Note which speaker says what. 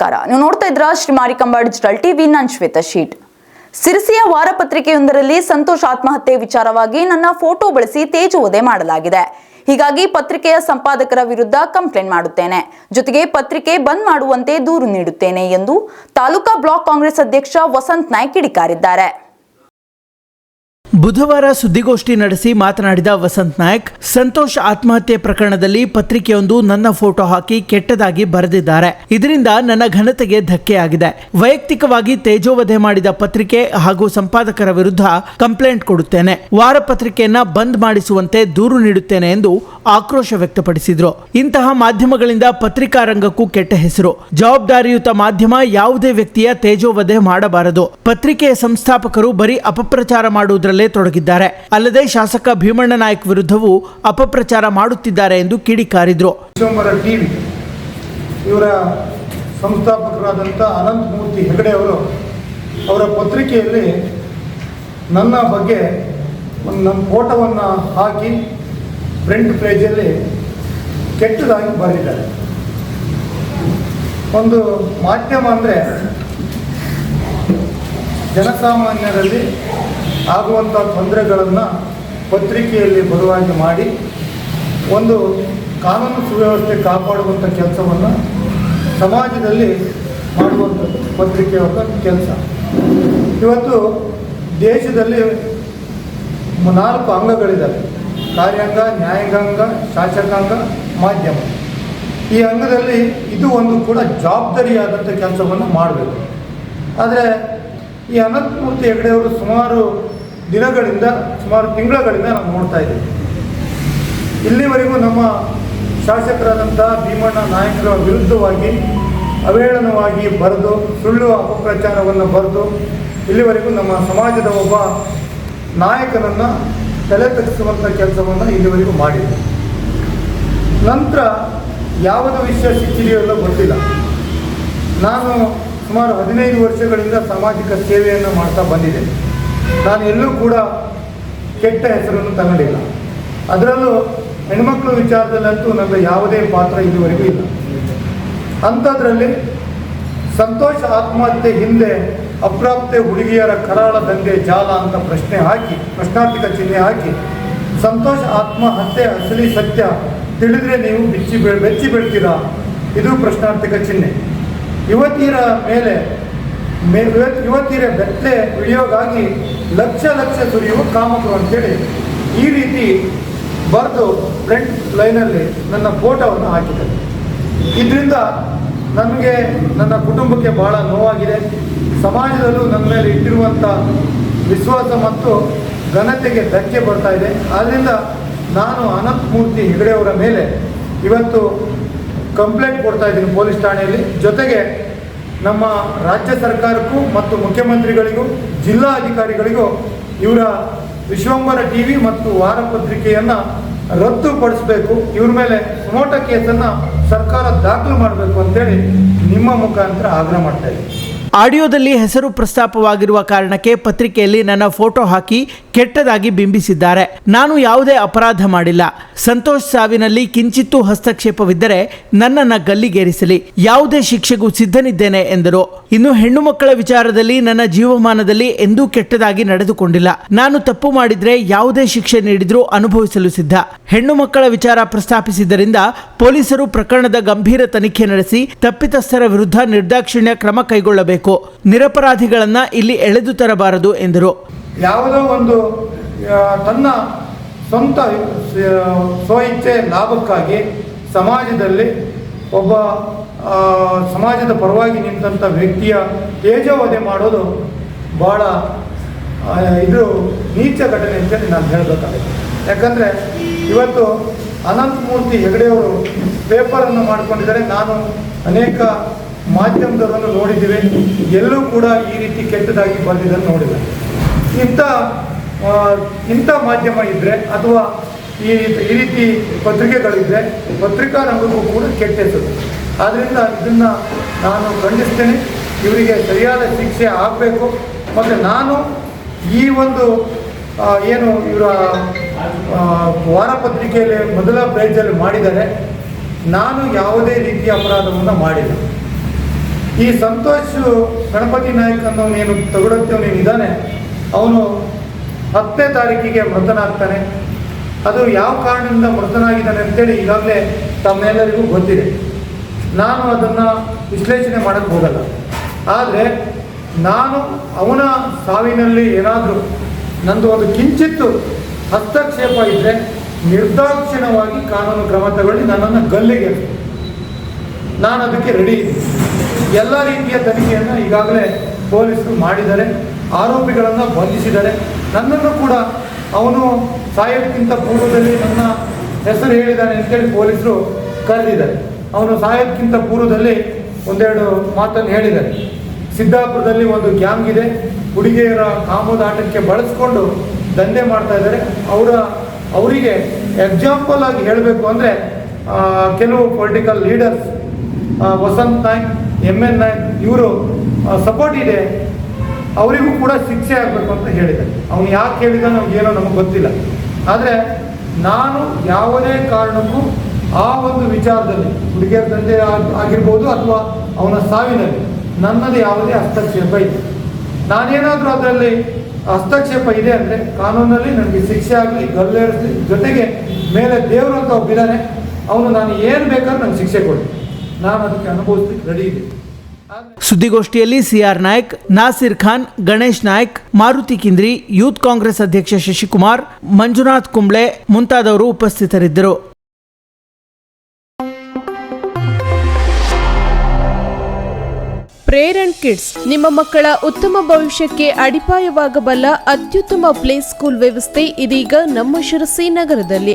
Speaker 1: ನಮಸ್ಕಾರ. ನೀವು ನೋಡ್ತಾ ಇದ್ರ ಶ್ರೀ ಮಾರಿಕಂಬಾ ಡಿಜಿಟಲ್ ಟಿವಿ. ನಾನು ಶ್ವೇತಾ ಶೀಟ್. ಸಿರಿಸಿಯ ವಾರಪತ್ರಿಕೆಯೊಂದರಲ್ಲಿ ಸಂತೋಷ್ ಆತ್ಮಹತ್ಯೆ ವಿಚಾರವಾಗಿ ನನ್ನ ಫೋಟೋ ಬಳಸಿ ತೇಜೋವಧೆ ಮಾಡಲಾಗಿದೆ. ಹೀಗಾಗಿ ಪತ್ರಿಕೆಯ ಸಂಪಾದಕರ ವಿರುದ್ಧ ಕಂಪ್ಲೇಂಟ್ ಮಾಡುತ್ತೇನೆ. ಜೊತೆಗೆ ಪತ್ರಿಕೆ ಬಂದ್ ಮಾಡುವಂತೆ ದೂರು ನೀಡುತ್ತೇನೆ ಎಂದು ತಾಲೂಕಾ ಬ್ಲಾಕ್ ಕಾಂಗ್ರೆಸ್ ಅಧ್ಯಕ್ಷ ವಸಂತ್ ನಾಯ್ಕ್ ಕಿಡಿಕಾರಿದ್ದಾರೆ.
Speaker 2: ಬುಧವಾರ ಸುದ್ದಿಗೋಷ್ಠಿ ನಡೆಸಿ ಮಾತನಾಡಿದ ವಸಂತ್ ನಾಯಕ್, ಸಂತೋಷ್ ಆತ್ಮಹತ್ಯೆ ಪ್ರಕರಣದಲ್ಲಿ ಪತ್ರಿಕೆಯೊಂದು ನನ್ನ ಫೋಟೋ ಹಾಕಿ ಕೆಟ್ಟದಾಗಿ ಬರೆದಿದ್ದಾರೆ. ಇದರಿಂದ ನನ್ನ ಘನತೆಗೆ ಧಕ್ಕೆಯಾಗಿದೆ. ವೈಯಕ್ತಿಕವಾಗಿ ತೇಜೋವಧೆ ಮಾಡಿದ ಪತ್ರಿಕೆ ಹಾಗೂ ಸಂಪಾದಕರ ವಿರುದ್ಧ ಕಂಪ್ಲೇಂಟ್ ಕೊಡುತ್ತೇನೆ. ವಾರ ಪತ್ರಿಕೆಯನ್ನ ಬಂದ್ ಮಾಡಿಸುವಂತೆ ದೂರು ನೀಡುತ್ತೇನೆ ಎಂದು ಆಕ್ರೋಶ ವ್ಯಕ್ತಪಡಿಸಿದ್ರು. ಇಂತಹ ಮಾಧ್ಯಮಗಳಿಂದ ಪತ್ರಿಕಾ ರಂಗಕ್ಕೂ ಕೆಟ್ಟ ಹೆಸರು. ಜವಾಬ್ದಾರಿಯುತ ಮಾಧ್ಯಮ ಯಾವುದೇ ವ್ಯಕ್ತಿಯ ತೇಜೋವಧೆ ಮಾಡಬಾರದು. ಪತ್ರಿಕೆಯ ಸಂಸ್ಥಾಪಕರು ಬರೀ ಅಪಪ್ರಚಾರ ಮಾಡುವುದರಲ್ಲೇ ತೊಡಗಿದ್ದಾರೆ. ಅಲ್ಲದೆ ಶಾಸಕ ಭೀಮಣ್ಣ ನಾಯಕ್ ವಿರುದ್ಧವೂ ಅಪಪ್ರಚಾರ ಮಾಡುತ್ತಿದ್ದಾರೆ ಎಂದು ಕಿಡಿಕಾರಿದ್ರು.
Speaker 3: ಇವರ ಸಂಸ್ಥಾಪಕರಾದಂಥ ಅನಂತಮೂರ್ತಿ ಹೆಗಡೆ ಅವರು ಅವರ ಪತ್ರಿಕೆಯಲ್ಲಿ ನನ್ನ ಬಗ್ಗೆ ಒಂದು ನನ್ನ ಫೋಟೋವನ್ನು ಹಾಕಿ ಫ್ರಂಟ್ ಪೇಜಲ್ಲಿ ಕೆಟ್ಟದಾಗಿ ಬರೆದಿದ್ದಾರೆ. ಒಂದು ಮಾಧ್ಯಮ ಅಂದರೆ ಜನಸಾಮಾನ್ಯರಲ್ಲಿ ಆಗುವಂಥ ತೊಂದರೆಗಳನ್ನು ಪತ್ರಿಕೆಯಲ್ಲಿ ಬರುವಾಗಿ ಮಾಡಿ ಒಂದು ಕಾನೂನು ಸುವ್ಯವಸ್ಥೆ ಕಾಪಾಡುವಂಥ ಕೆಲಸವನ್ನು ಸಮಾಜದಲ್ಲಿ ಮಾಡುವಂಥದ್ದು ಪತ್ರಿಕೆಯ ಕೆಲಸ. ಇವತ್ತು ದೇಶದಲ್ಲಿ ನಾಲ್ಕು ಅಂಗಗಳಿದ್ದಾವೆ ಕಾರ್ಯಾಂಗ, ನ್ಯಾಯಾಂಗ, ಶಾಸಕಾಂಗ, ಮಾಧ್ಯಮ. ಈ ಅಂಗದಲ್ಲಿ ಇದು ಒಂದು ಕೂಡ ಜವಾಬ್ದಾರಿಯಾದಂಥ ಕೆಲಸವನ್ನು ಮಾಡಬೇಕು. ಆದರೆ ಈ ಅನಂತಮೂರ್ತಿ ಹೆಗಡೆಯವರು ಸುಮಾರು ದಿನಗಳಿಂದ ಸುಮಾರು ತಿಂಗಳುಗಳಿಂದ ನಾವು ನೋಡ್ತಾ ಇದ್ದೀವಿ. ಇಲ್ಲಿವರೆಗೂ ನಮ್ಮ ಶಾಸಕರಾದಂಥ ಭೀಮಣ್ಣ ನಾಯಕರ ವಿರುದ್ಧವಾಗಿ ಅವೇಳನವಾಗಿ ಬರೆದು, ಸುಳ್ಳು ಅಪಪ್ರಚಾರವನ್ನು ಬರೆದು, ಇಲ್ಲಿವರೆಗೂ ನಮ್ಮ ಸಮಾಜದ ಒಬ್ಬ ನಾಯಕನನ್ನು ತಲೆ ತಗ್ಗಿಸುವಂಥ ಕೆಲಸವನ್ನು ಇಲ್ಲಿವರೆಗೂ ಮಾಡಿದೆ ನಂತರ ಯಾವುದು ವಿಷಯ ಸಿಕ್ಕಿದೆಯೋ ಗೊತ್ತಿಲ್ಲ. ನಾನು ಸುಮಾರು ಹದಿನೈದು ವರ್ಷಗಳಿಂದ ಸಾಮಾಜಿಕ ಸೇವೆಯನ್ನು ಮಾಡ್ತಾ ಬಂದಿದ್ದೇನೆ. ನಾನು ಎಲ್ಲೂ ಕೂಡ ಕೆಟ್ಟ ಹೆಸರನ್ನು ತಗೊಂಡಿಲ್ಲ. ಅದರಲ್ಲೂ ಹೆಣ್ಮಕ್ಳು ವಿಚಾರದಲ್ಲಂತೂ ನನ್ನ ಯಾವುದೇ ಪಾತ್ರ ಇದುವರೆಗೂ ಇಲ್ಲ. ಅಂಥದ್ರಲ್ಲಿ ಸಂತೋಷ ಆತ್ಮಹತ್ಯೆ ಹಿಂದೆ ಅಪ್ರಾಪ್ತೆ ಹುಡುಗಿಯರ ಕರಾಳ ದಂಧೆ ಜಾಲ ಅಂತ ಪ್ರಶ್ನೆ ಹಾಕಿ, ಪ್ರಶ್ನಾರ್ಥಿಕ ಚಿಹ್ನೆ ಹಾಕಿ, ಸಂತೋಷ ಆತ್ಮಹತ್ಯೆ ಅಸಲಿ ಸತ್ಯ ತಿಳಿದ್ರೆ ನೀವು ಬಿಚ್ಚಿ ಬೆಚ್ಚಿ ಬೀಳ್ತೀರಾ? ಇದು ಪ್ರಶ್ನಾರ್ಥಕ ಚಿಹ್ನೆ. ಯುವತಿಯರ ಮೇಲೆ ಮೇ ಯುವತ್- ಯುವತಿಯರ ಬೆತ್ತಲೆ ವಿಡಿಯೋಗಾಗಿ ಲಕ್ಷ ಲಕ್ಷ ಸುರಿಯುವ ಕಾಮಕರು ಅಂತೇಳಿ ಈ ರೀತಿ ಬರೆದು ಫ್ರಂಟ್ ಲೈನಲ್ಲಿ ನನ್ನ ಫೋಟೋವನ್ನು ಹಾಕಿದ್ದಾರೆ. ಇದರಿಂದ ನನಗೆ ನನ್ನ ಕುಟುಂಬಕ್ಕೆ ಭಾಳ ನೋವಾಗಿದೆ. ಸಮಾಜದಲ್ಲೂ ನನ್ನ ಮೇಲೆ ಇಟ್ಟಿರುವಂಥ ವಿಶ್ವಾಸ ಮತ್ತು ಘನತೆಗೆ ಧಕ್ಕೆ ಬರ್ತಾ ಇದೆ. ಆದ್ದರಿಂದ ನಾನು ಅನಂತಮೂರ್ತಿ ಹೆಗಡೆಯವರ ಮೇಲೆ ಇವತ್ತು ಕಂಪ್ಲೇಂಟ್ ಕೊಡ್ತಾ ಇದ್ದೀನಿ ಪೊಲೀಸ್ ಠಾಣೆಯಲ್ಲಿ. ಜೊತೆಗೆ ನಮ್ಮ ರಾಜ್ಯ ಸರ್ಕಾರಕ್ಕೂ ಮತ್ತು ಮುಖ್ಯಮಂತ್ರಿಗಳಿಗೂ, ಜಿಲ್ಲಾ ಅಧಿಕಾರಿಗಳಿಗೂ ಇವರ ವಿಶ್ವಂಬರ ಟಿ ವಿ ಮತ್ತು ವಾರಪತ್ರಿಕೆಯನ್ನು ರದ್ದುಪಡಿಸಬೇಕು. ಇವ್ರ ಮೇಲೆ ಸುಮೋಟ ಕೇಸನ್ನು ಸರ್ಕಾರ ದಾಖಲು ಮಾಡಬೇಕು ಅಂತೇಳಿ ನಿಮ್ಮ ಮುಖಾಂತರ ಆಗ್ರಹ ಮಾಡ್ತಾ
Speaker 2: ಆಡಿಯೋದಲ್ಲಿ ಹೆಸರು ಪ್ರಸ್ತಾಪವಾಗಿರುವ ಕಾರಣಕ್ಕೆ ಪತ್ರಿಕೆಯಲ್ಲಿ ನನ್ನ ಫೋಟೋ ಹಾಕಿ ಕೆಟ್ಟದಾಗಿ ಬಿಂಬಿಸಿದ್ದಾರೆ. ನಾನು ಯಾವುದೇ ಅಪರಾಧ ಮಾಡಿಲ್ಲ. ಸಂತೋಷ್ ಸಾವಿನಲ್ಲಿ ಕಿಂಚಿತ್ತೂ ಹಸ್ತಕ್ಷೇಪವಿದ್ದರೆ ನನ್ನನ್ನ ಗಲ್ಲಿಗೇರಿಸಲಿ. ಯಾವುದೇ ಶಿಕ್ಷೆಗೂ ಸಿದ್ಧನಿದ್ದೇನೆ ಎಂದರು. ಇನ್ನು ಹೆಣ್ಣು ಮಕ್ಕಳ ವಿಚಾರದಲ್ಲಿ ನನ್ನ ಜೀವಮಾನದಲ್ಲಿ ಎಂದೂ ಕೆಟ್ಟದಾಗಿ ನಡೆದುಕೊಂಡಿಲ್ಲ. ನಾನು ತಪ್ಪು ಮಾಡಿದ್ರೆ ಯಾವುದೇ ಶಿಕ್ಷೆ ನೀಡಿದ್ರೂ ಅನುಭವಿಸಲು ಸಿದ್ಧ. ಹೆಣ್ಣು ಮಕ್ಕಳ ವಿಚಾರ ಪ್ರಸ್ತಾಪಿಸಿದ್ದರಿಂದ ಪೊಲೀಸರು ಪ್ರಕರಣದ ಗಂಭೀರ ತನಿಖೆ ನಡೆಸಿ ತಪ್ಪಿತಸ್ಥರ ವಿರುದ್ಧ ನಿರ್ದಾಕ್ಷಿಣ್ಯ ಕ್ರಮ ಕೈಗೊಳ್ಳಬೇಕು. ನಿರಪರಾಧಿಗಳನ್ನ ಇಲ್ಲಿ ಎಳೆದು ತರಬಾರದು ಎಂದರು.
Speaker 3: ಯಾವುದೋ ಒಂದು ತನ್ನ ಸ್ವಂತ ಸ್ವಇಚ್ಛೆ ಲಾಭಕ್ಕಾಗಿ ಸಮಾಜದಲ್ಲಿ ಒಬ್ಬ ಸಮಾಜದ ಪರವಾಗಿ ನಿಂತಹ ವ್ಯಕ್ತಿಯ ತೇಜವಧೆ ಮಾಡೋದು ಭಾಳ ಇದು ನೀಚ ಘಟನೆ ಅಂತೇಳಿ ನಾನು ಹೇಳಬೇಕಾಗುತ್ತೆ ಯಾಕಂದರೆ ಇವತ್ತು ಅನಂತಮೂರ್ತಿ ಹೆಗಡೆಯವರು ಪೇಪರನ್ನು ಮಾಡ್ಕೊಂಡಿದ್ದಾರೆ. ನಾನು ಅನೇಕ ಮಾಧ್ಯಮದವರನ್ನು ನೋಡಿದ್ದೀವಿ, ಎಲ್ಲೂ ಕೂಡ ಈ ರೀತಿ ಕೆಟ್ಟದಾಗಿ ಬಂದಿದ್ದನ್ನು ನೋಡಿಲ್ಲ. ಇಂಥ ಇಂಥ ಮಾಧ್ಯಮ ಇದ್ದರೆ ಅಥವಾ ಈ ಈ ರೀತಿ ಪತ್ರಿಕೆಗಳಿದ್ದರೆ ಪತ್ರಿಕಾ ರಂಗಕ್ಕೂ ಕೂಡ ಕೆಟ್ಟ ಆದ್ದರಿಂದ ಇದನ್ನು ನಾನು ಖಂಡಿಸ್ತೇನೆ, ಇವರಿಗೆ ಸರಿಯಾದ ಶಿಕ್ಷೆ ಆಗಬೇಕು. ಮತ್ತು ನಾನು ಈ ಒಂದು ಏನು ಇವರ ವಾರಪತ್ರಿಕೆಯಲ್ಲಿ ಮೊದಲ ಪೇಜಲ್ಲಿ ಮಾಡಿದರೆ ನಾನು ಯಾವುದೇ ರೀತಿಯ ಅಪರಾಧವನ್ನು ಮಾಡಿಲ್ಲ. ಈ ಸಂತೋಷ್ ಗಣಪತಿ ನಾಯಕ್ ಅನ್ನೋನೇನು ತಗುಡತ್ತವನೇನು ಇದ್ದಾನೆ, ಅವನು ಹತ್ತನೇ ತಾರೀಕಿಗೆ ಮೃತನಾಗ್ತಾನೆ. ಅದು ಯಾವ ಕಾರಣದಿಂದ ಮೃತನಾಗಿದ್ದಾನೆ ಅಂತೇಳಿ ಈಗಾಗಲೇ ತಮ್ಮೆಲ್ಲರಿಗೂ ಗೊತ್ತಿದೆ. ನಾನು ಅದನ್ನು ವಿಶ್ಲೇಷಣೆ ಮಾಡಕ್ಕೆ ಹೋಗಲ್ಲ. ಆದರೆ ನಾನು ಅವನ ಸಾವಿನಲ್ಲಿ ಏನಾದರೂ, ನಂದು ಒಂದು ಕಿಂಚಿತ್ತು ಹಸ್ತಕ್ಷೇಪ ಇದ್ದರೆ ನಿರ್ದಾಕ್ಷಿಣ್ಯವಾಗಿ ಕಾನೂನು ಕ್ರಮ ತಗೊಳ್ಳಿ ನನ್ನನ್ನು ಗಲ್ಲಿಗೆ ನಾನು ಅದಕ್ಕೆ ರೆಡಿ ಇದ್ದೀನಿ. ಎಲ್ಲ ರೀತಿಯ ತನಿಖೆಯನ್ನು ಈಗಾಗಲೇ ಪೊಲೀಸರು ಮಾಡಿದ್ದಾರೆ. ಆರೋಪಿಗಳನ್ನು ಬಂಧಿಸಿದ್ದಾರೆ. ನನ್ನನ್ನು ಕೂಡ ಅವನು ಸಾಯೋದಕ್ಕಿಂತ ಪೂರ್ವದಲ್ಲಿ ನನ್ನ ಹೆಸರು ಹೇಳಿದ್ದಾನೆ ಅಂತೇಳಿ ಪೊಲೀಸರು ಕರೆದಿದ್ದಾರೆ. ಅವನು ಸಾಯೋದಕ್ಕಿಂತ ಪೂರ್ವದಲ್ಲಿ ಒಂದೆರಡು ಮಾತನ್ನು ಹೇಳಿದ್ದಾರೆ. ಸಿದ್ದಾಪುರದಲ್ಲಿ ಒಂದು ಗ್ಯಾಂಗ್ ಇದೆ. ಹುಡುಗಿಯರ ಕಾಮೋದಾಟಕ್ಕೆ ಬಳಸ್ಕೊಂಡು ದಂಧೆ ಮಾಡ್ತಾ ಇದ್ದಾರೆ. ಅವರ ಅವರಿಗೆ ಎಕ್ಸಾಂಪಲ್ ಆಗಿ ಹೇಳಬೇಕು ಅಂದರೆ ಕೆಲವು political leaders Vasant Naik M N ಇವರು ಸಪೋರ್ಟ್ ಇದೆ. ಅವರಿಗೂ ಕೂಡ ಶಿಕ್ಷೆ ಆಗಬೇಕು ಅಂತ ಹೇಳಿದೆ ಅವನು ಯಾಕೆ ಹೇಳಿದ ಏನೋ ನಮಗೆ ಗೊತ್ತಿಲ್ಲ. ಆದರೆ ನಾನು ಯಾವುದೇ ಕಾರಣಕ್ಕೂ ಆ ಒಂದು ವಿಚಾರದಲ್ಲಿ ಹುಡುಗಿಯರ ತಂದೆ ಆಗ್- ಆಗಿರ್ಬೋದು ಅಥವಾ ಅವನ ಸಾವಿನಲ್ಲಿ ನನ್ನದು ಯಾವುದೇ ಹಸ್ತಕ್ಷೇಪ ಇದೆ ನಾನೇನಾದರೂ ಅದರಲ್ಲಿ ಹಸ್ತಕ್ಷೇಪ ಇದೆ ಅಂದರೆ ಕಾನೂನಲ್ಲಿ ನನಗೆ ಶಿಕ್ಷೆ ಆಗಲಿ ಗಲ್ಲೇರಿಸಲಿ ಜೊತೆಗೆ ಮೇಲೆ ದೇವರು ಅಂತ ಒಬ್ಬಿದ್ದಾನೆ, ಅವನು ನಾನು ಏನು ಬೇಕಾದ್ರೂ ನನಗೆ ಶಿಕ್ಷೆ ಕೊಡಿ. ನಾನು ಅದಕ್ಕೆ ಅನುಭವಿಸ್ಲಿಕ್ಕೆ ರೆಡಿ ಇದೆ
Speaker 2: ಸುದ್ದಿಗೋಷ್ಠಿಯಲ್ಲಿ CR Naik Nasir Khan Ganesh Naik Maruti Kindri youth Congress ಅಧ್ಯಕ್ಷ ಶಶಿಕುಮಾರ್ ಮಂಜುನಾಥ್ ಕುಂಬ್ಳೆ ಮುಂತಾದವರು ಉಪಸ್ಥಿತರಿದ್ದರು.
Speaker 4: ಪ್ರೇರಣ್ ಕಿಡ್ಸ್ ನಿಮ್ಮ ಮಕ್ಕಳ ಉತ್ತಮ ಭವಿಷ್ಯಕ್ಕೆ ಅಡಿಪಾಯವಾಗಬಲ್ಲ ಅತ್ಯುತ್ತಮ ಪ್ಲೇ ಸ್ಕೂಲ್ ವ್ಯವಸ್ಥೆ ಇದೀಗ ನಮ್ಮ ಶಿರಸಿ ನಗರದಲ್ಲಿ.